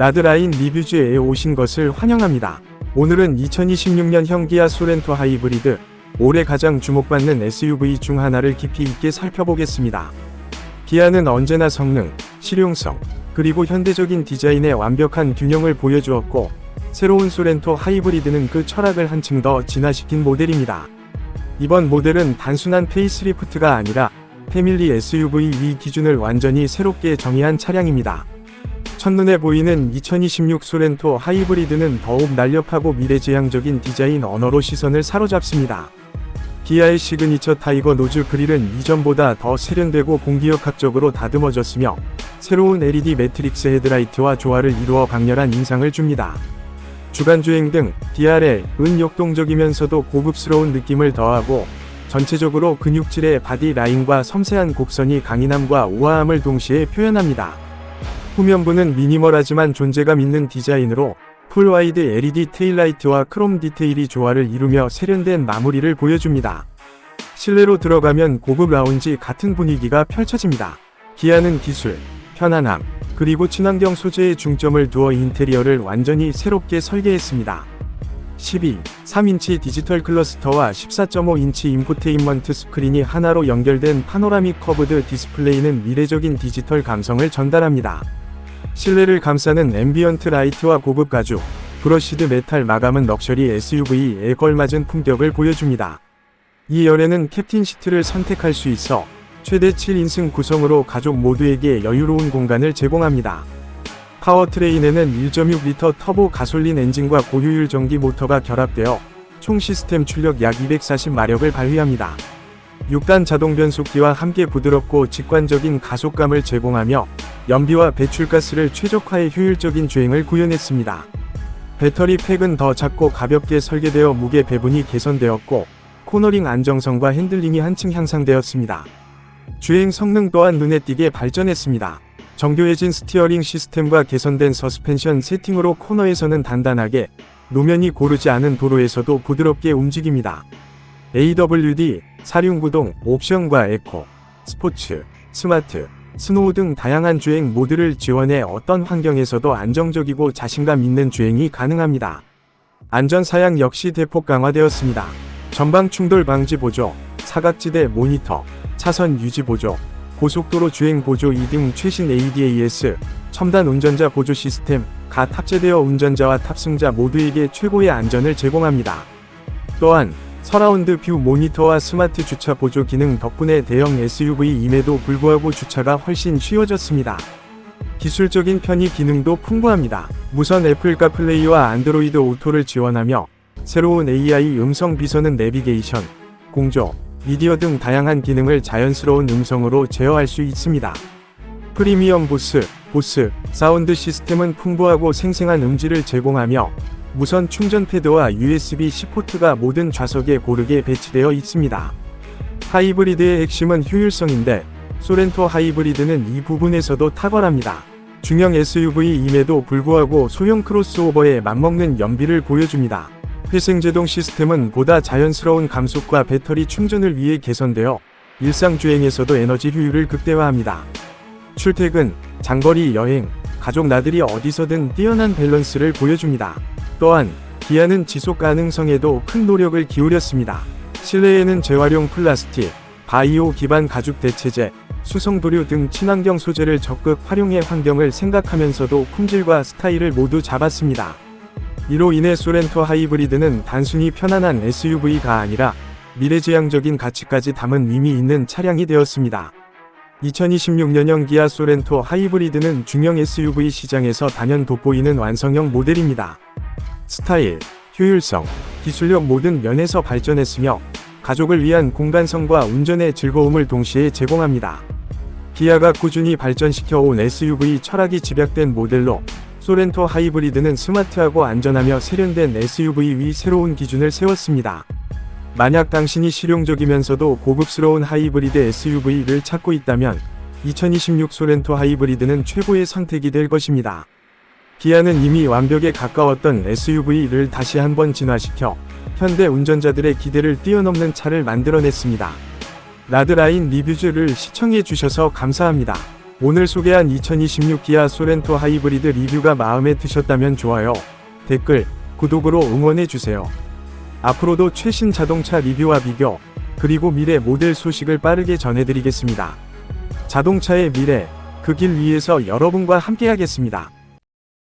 라드라인 리뷰즈에 오신 것을 환영합니다. 오늘은 2026년형 기아 소렌토 하이브리드, 올해 가장 주목받는 SUV 중 하나를 깊이 있게 살펴보겠습니다. 기아는 언제나 성능, 실용성, 그리고 현대적인 디자인의 완벽한 균형을 보여주었고, 새로운 소렌토 하이브리드는 그 철학을 한층 더 진화시킨 모델입니다. 이번 모델은 단순한 페이스리프트가 아니라 패밀리 SUV 위 기준을 완전히 새롭게 정의한 차량입니다. 첫눈에 보이는 2026 소렌토 하이브리드는 더욱 날렵하고 미래지향적인 디자인 언어로 시선을 사로잡습니다. 기아의 시그니처 타이거 노즐 그릴은 이전보다 더 세련되고 공기역학적으로 다듬어졌으며 새로운 LED 매트릭스 헤드라이트와 조화를 이루어 강렬한 인상을 줍니다. 주간주행 등 DRL, 은 역동적이면서도 고급스러운 느낌을 더하고 전체적으로 근육질의 바디 라인과 섬세한 곡선이 강인함과 우아함을 동시에 표현합니다. 후면부는 미니멀하지만 존재감 있는 디자인으로 풀와이드 LED 테일라이트와 크롬 디테일이 조화를 이루며 세련된 마무리를 보여줍니다. 실내로 들어가면 고급 라운지 같은 분위기가 펼쳐집니다. 기아는 기술, 편안함, 그리고 친환경 소재에 중점을 두어 인테리어를 완전히 새롭게 설계했습니다. 12, 3인치 디지털 클러스터와 14.5인치 인포테인먼트 스크린이 하나로 연결된 파노라믹 커브드 디스플레이는 미래적인 디지털 감성을 전달합니다. 실내를 감싸는 앰비언트 라이트와 고급 가죽, 브러시드 메탈 마감은 럭셔리 SUV에 걸맞은 품격을 보여줍니다. 이 열에는 캡틴 시트를 선택할 수 있어 최대 7인승 구성으로 가족 모두에게 여유로운 공간을 제공합니다. 파워트레인에는 1.6리터 터보 가솔린 엔진과 고효율 전기 모터가 결합되어 총 시스템 출력 약 240마력을 발휘합니다. 6단 자동 변속기와 함께 부드럽고 직관적인 가속감을 제공하며 연비와 배출가스를 최적화해 효율적인 주행을 구현했습니다. 배터리 팩은 더 작고 가볍게 설계되어 무게 배분이 개선되었고 코너링 안정성과 핸들링이 한층 향상되었습니다. 주행 성능 또한 눈에 띄게 발전했습니다. 정교해진 스티어링 시스템과 개선된 서스펜션 세팅으로 코너에서는 단단하게, 노면이 고르지 않은 도로에서도 부드럽게 움직입니다. AWD, 사륜구동, 옵션과 에코, 스포츠, 스마트, 스노우 등 다양한 주행 모드를 지원해 어떤 환경에서도 안정적이고 자신감 있는 주행이 가능합니다. 안전 사양 역시 대폭 강화되었습니다. 전방 충돌 방지 보조, 사각지대 모니터, 차선 유지 보조, 고속도로 주행 보조 2등 최신 ADAS, 첨단 운전자 보조 시스템, 가 탑재되어 운전자와 탑승자 모두에게 최고의 안전을 제공합니다. 또한 서라운드 뷰 모니터와 스마트 주차 보조 기능 덕분에 대형 SUV임에도 불구하고 주차가 훨씬 쉬워졌습니다. 기술적인 편의 기능도 풍부합니다. 무선 애플 카플레이와 안드로이드 오토를 지원하며 새로운 AI 음성 비서는 내비게이션, 공조, 미디어 등 다양한 기능을 자연스러운 음성으로 제어할 수 있습니다. 프리미엄 보스, 보스, 사운드 시스템은 풍부하고 생생한 음질을 제공하며 무선 충전 패드와 USB-C 포트가 모든 좌석에 고르게 배치되어 있습니다. 하이브리드의 핵심은 효율성인데 소렌토 하이브리드는 이 부분에서도 탁월합니다. 중형 SUV임에도 불구하고 소형 크로스오버에 맞먹는 연비를 보여줍니다. 회생제동 시스템은 보다 자연스러운 감속과 배터리 충전을 위해 개선되어 일상 주행에서도 에너지 효율을 극대화합니다. 출퇴근, 장거리 여행, 가족 나들이 어디서든 뛰어난 밸런스를 보여줍니다. 또한 기아는 지속 가능성에도 큰 노력을 기울였습니다. 실내에는 재활용 플라스틱, 바이오 기반 가죽 대체제, 수성 부류 등 친환경 소재를 적극 활용해 환경을 생각하면서도 품질과 스타일을 모두 잡았습니다. 이로 인해 소렌토 하이브리드는 단순히 편안한 SUV가 아니라 미래지향적인 가치까지 담은 의미 있는 차량이 되었습니다. 2026년형 기아 소렌토 하이브리드는 중형 SUV 시장에서 단연 돋보이는 완성형 모델입니다. 스타일, 효율성, 기술력 모든 면에서 발전했으며 가족을 위한 공간성과 운전의 즐거움을 동시에 제공합니다. 기아가 꾸준히 발전시켜 온 SUV 철학이 집약된 모델로 소렌토 하이브리드는 스마트하고 안전하며 세련된 SUV 위 새로운 기준을 세웠습니다. 만약 당신이 실용적이면서도 고급스러운 하이브리드 SUV를 찾고 있다면 2026 소렌토 하이브리드는 최고의 선택이 될 것입니다. 기아는 이미 완벽에 가까웠던 SUV를 다시 한번 진화시켜 현대 운전자들의 기대를 뛰어넘는 차를 만들어냈습니다. 라드라인 리뷰즈를 시청해 주셔서 감사합니다. 오늘 소개한 2026 기아 소렌토 하이브리드 리뷰가 마음에 드셨다면 좋아요, 댓글, 구독으로 응원해주세요. 앞으로도 최신 자동차 리뷰와 비교, 그리고 미래 모델 소식을 빠르게 전해드리겠습니다. 자동차의 미래, 그 길 위에서 여러분과 함께하겠습니다.